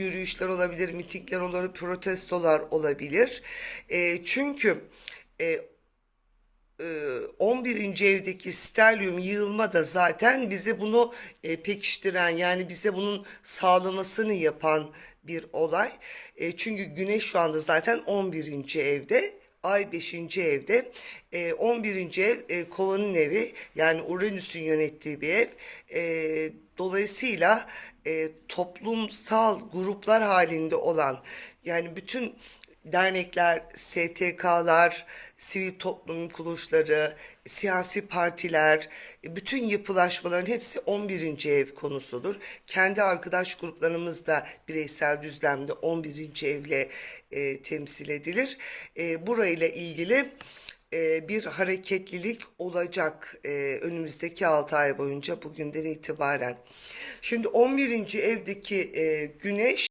yürüyüşler olabilir, mitingler olabilir, protestolar olabilir. E, çünkü e, e, 11. evdeki stelyum yığılma da zaten bize bunu e, pekiştiren yani bize bunun sağlamasını yapan bir olay. E, çünkü güneş şu anda zaten 11. evde. Ay 5. evde. E, 11. ev e, kovanın evi yani Uranüs'ün yönettiği bir ev. E, dolayısıyla e, toplumsal gruplar halinde olan yani bütün dernekler, STK'lar, sivil toplum kuruluşları, siyasi partiler, bütün yapılaşmaların hepsi 11. ev konusudur. Kendi arkadaş gruplarımız da bireysel düzlemde 11. evle e, temsil edilir. E, burayla ilgili e, bir hareketlilik olacak e, önümüzdeki 6 ay boyunca bugünden itibaren. Şimdi 11. evdeki e, güneş